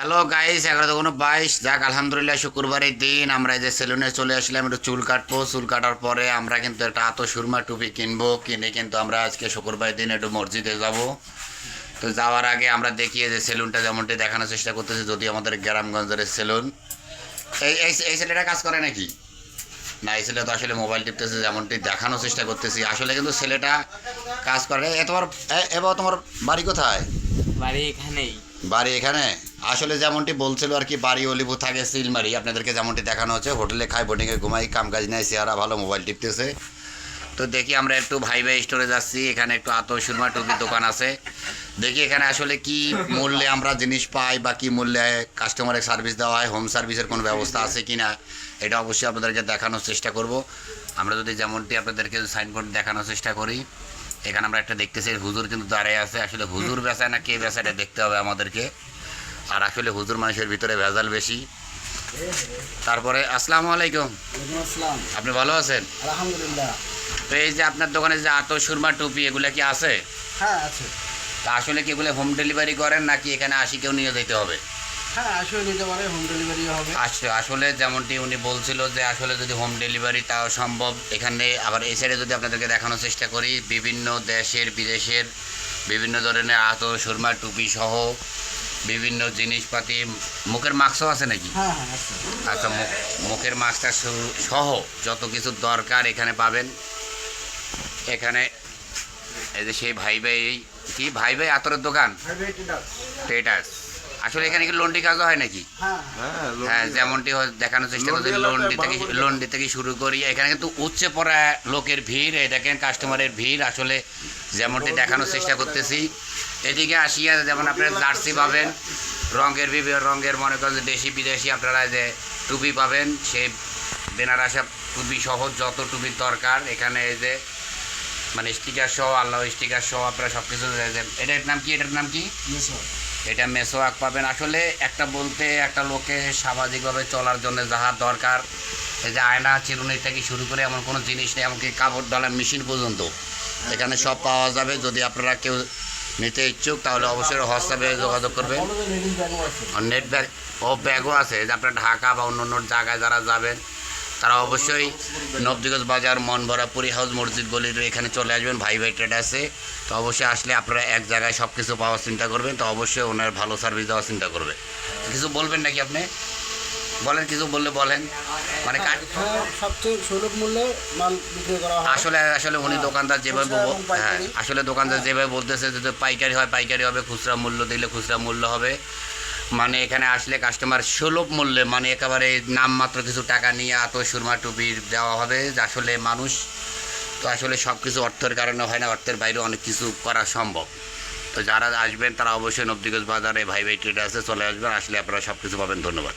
Hello guys এগারো কোনো বাইশ। যাক আলহামদুলিল্লাহ শুক্রবারের দিন। আমরা এই যে সেলুনে চলে আসলাম একটু চুল কাটবো। চুল কাটার পরে আমরা কিন্তু একটা আতো সুরমা টুপি কিনবো। কিনে কিন্তু আমরা আজকে শুক্রবারের দিন একটু মসজিদে যাব। তো যাওয়ার আগে আমরা দেখি যে সেলুনটা যেমনটি দেখানোর চেষ্টা করতেছি যদি আমাদের গ্রামগঞ্জের সেলুন এই এই ছেলেটা কাজ করে নাকি? না এই ছেলে তো আসলে মোবাইল টিপতেছে যেমনটি দেখানোর চেষ্টা করতেছি। আসলে কিন্তু ছেলেটা কাজ করে। এ তোমার এবার তোমার বাড়ি কোথায়? বাড়ি এখানেই। বাড়ি এখানে? আসলে যেমনটি বলছিল আর কি, বাড়ি অলিপু থাকে, সিলমারি। আপনাদেরকে যেমনটি দেখানো হচ্ছে, হোটেলে খায় বোর্ডিংয়ে ঘুমাই, কাম কাজ নেই, চেহারা ভালো মোবাইল টিপতেছে। তো দেখি আমরা একটু ভাই ভাই স্টোরে যাচ্ছি, এখানে একটু আতো সুরমা টুপির দোকান আছে। দেখি এখানে আসলে কি মূল্যে আমরা জিনিস পাই বা কি মূল্যে কাস্টমারের সার্ভিস দেওয়া হয় হোম সার্ভিসের কোনো ব্যবস্থা আছে কি না এটা অবশ্যই আপনাদেরকে দেখানোর চেষ্টা করব। আমরা যদি যেমনটি আপনাদেরকে সাইনবোর্ড দেখানোর চেষ্টা করি, এখানে আমরা একটা দেখতেছি, হুজুর কিন্তু দাঁড়িয়ে আছে। আসলে হুজুর বেচায় না, কে বেচায় এটা দেখতে হবে আমাদেরকে। আর আসলে হুজুর মানুষের ভিতরে ভেজাল বেশি। তারপরে আসসালামু আলাইকুম। আপনি ভালো আছেন? আলহামদুলিল্লাহ। তো এই যে আপনার দোকানে যে আতো সুরমা টুপি এগুলো কি আছে? হ্যাঁ আছে। তা আসলে কি এগুলো হোম ডেলিভারি করেন নাকি এখানে আসি কেউ নিয়ে যেতে হবে? হ্যাঁ আসলে নিতে পারে হোম ডেলিভারি হবে। আসলে আসলে যেমনটি উনি বলছিল যে আসলে যদি হোম ডেলিভারি তাও সম্ভব এখানে আবার এই সাইডে যদি আপনাদেরকে দেখানোর চেষ্টা করি বিভিন্ন দেশের বিদেশের বিভিন্ন ধরনের আতো সুরমা টুপি সহ বিভিন্ন জিনিসপাতি মুখের মাস্কও আছে নাকি? হ্যাঁ হ্যাঁ আচ্ছা মুখ মুখের মাস্কটা সহ- যত কিছু দরকার এখানে পাবেন। এখানে এই যে সেই ভাই ভাই কি? ভাই ভাই আতরের দোকান? আসলে এখানে কি লন্ডি কাজও হয় নাকি? হ্যাঁ। হ্যাঁ যেমনটি হয় দেখানোর চেষ্টা করছি লন্ডি থেকে লন্ডি থেকে শুরু করি। এখানে কিন্তু উচ্চে পড়া লোকের ভিড় এই দেখেন কাস্টমারের ভিড়। আসলে যেমনটি দেখানোর চেষ্টা করতেছি। এদিকে আসিয়া যেমন আপনারা জার্সি পাবেন রঙের বিভিন্ন রঙের মনে করেন যে দেশি বিদেশি আপনারা যে টুপি পাবেন সেই বেনারসা টুপি সহ যত টুপির দরকার এখানে এই যে মানে স্টিকার সহ আল্লাহ স্টিকার সহ আপনারা সব কিছু এটার নাম কি? এটার নাম কি? এটা মেসোয়াক পাবেন। আসলে একটা বলতে একটা লোকে সামাজিকভাবে চলার জন্য যাহা দরকার এই যে আয়না চিরুনি থেকে শুরু করে এমন কোনো জিনিস নেই এমনকি কাপড় ডলার মেশিন পর্যন্ত। এখানে সব পাওয়া যাবে। যদি আপনারা কেউ নিতে ইচ্ছুক তাহলে অবশ্যই হোয়াটসঅ্যাপে যোগাযোগ করবেন। নেট ব্যাগ ও ব্যাগও আছে। যে আপনার ঢাকা বা অন্য অন্য জায়গায় যারা যাবেন তারা অবশ্যই নবদিগজ বাজার মনভরা পুরী হাউস মসজিদ গলির এখানে চলে আসবেন ভাই ভাই ট্রেড আছে। তো অবশ্যই আসলে আপনারা এক জায়গায় সব কিছু পাওয়ার চিন্তা করবেন তো অবশ্যই ওনার ভালো সার্ভিস দেওয়ার চিন্তা করবে। কিছু বলবেন নাকি আপনি? বলেন কিছু বললে বলেন। মানে সবচেয়ে সুলভ মূল্যে মাল বিক্রি করা হয়। আসলে আসলে উনি দোকানদার যেভাবে। হ্যাঁ আসলে দোকানদার যেভাবে বলতেছে যদি পাইকারি হয় পাইকারি হবে খুচরা মূল্য দিলে খুচরা মূল্য হবে। মানে এখানে আসলে কাস্টমার সুলভ মূল্যে মানে একেবারে নামমাত্র কিছু টাকা নিয়ে এত সুরমা, টুপি দেওয়া হবে। আসলে মানুষ তো আসলে সব কিছু অর্থের কারণে হয় না, অর্থের বাইরে অনেক কিছু করা সম্ভব। তো যারা আসবেন তারা অবশ্যই নবদিগজ বাজারে ভাই ভাই ট্রেড আছে চলে আসবেন, আসলে আপনারা সব কিছু পাবেন, ধন্যবাদ।